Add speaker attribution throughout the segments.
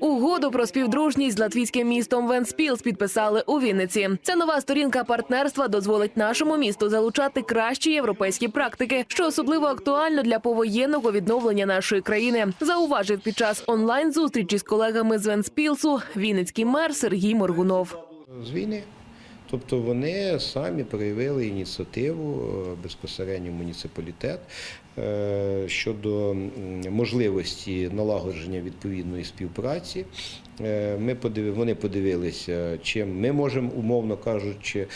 Speaker 1: Угоду про співдружність з латвійським містом Венспілс підписали у Вінниці. Ця нова сторінка партнерства дозволить нашому місту залучати кращі європейські практики, що особливо актуально для повоєнного відновлення нашої країни. Зауважив під час онлайн зустрічі з колегами з Венспілсу вінницький мер Сергій Моргунов.
Speaker 2: з війни. Тобто вони самі проявили ініціативу е, безпосередньо муніципалітет е, щодо можливості налагодження відповідної співпраці. Е, Ми подив... Вони подивилися, чим ми можемо, умовно кажучи,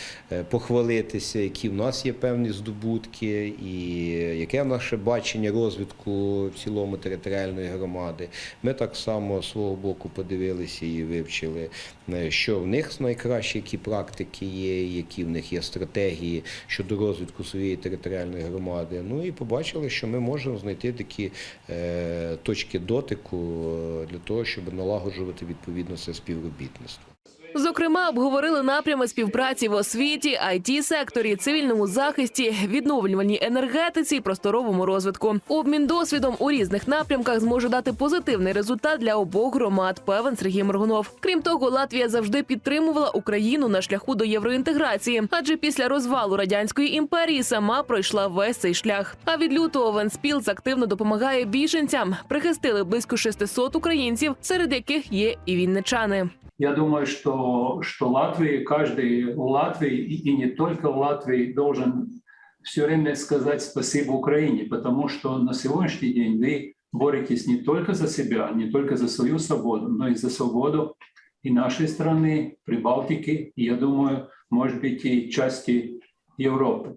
Speaker 2: похвалитися, які в нас є певні здобутки, і яке наше бачення розвитку в цілому територіальної громади. Ми так само з свого боку подивилися і вивчили, що в них найкраще, які практики є, які в них є стратегії щодо розвитку своєї територіальної громади. Ну і побачили, що ми можемо знайти такі е, точки дотику е, для того, щоб налагоджувати відповідно це співробітництво.
Speaker 1: Зокрема, обговорили напрями співпраці в освіті, it секторі, цивільному захисті, відновлювальній енергетиці просторовому розвитку. Обмін досвідом у різних напрямках зможе дати позитивний результат для обох громад. Певен Сергій Моргунов. Крім того, Латвія завжди підтримувала Україну на шляху до євроінтеграції, адже після розвалу радянської імперії сама пройшла весь цей шлях. А від лютого Венспілс активно допомагає біженцям. Прихистили близько 600 українців, серед яких є і вінничани.
Speaker 3: Я думаю, что, что Латвия, каждый в Латвии и, и не только в Латвии должен все время сказать спасибо Украине, потому что на сегодняшний день вы боретесь не только за себя, не только за свою свободу, но и за свободу и нашей страны, Прибалтики, и, я думаю, может быть, и части Европы.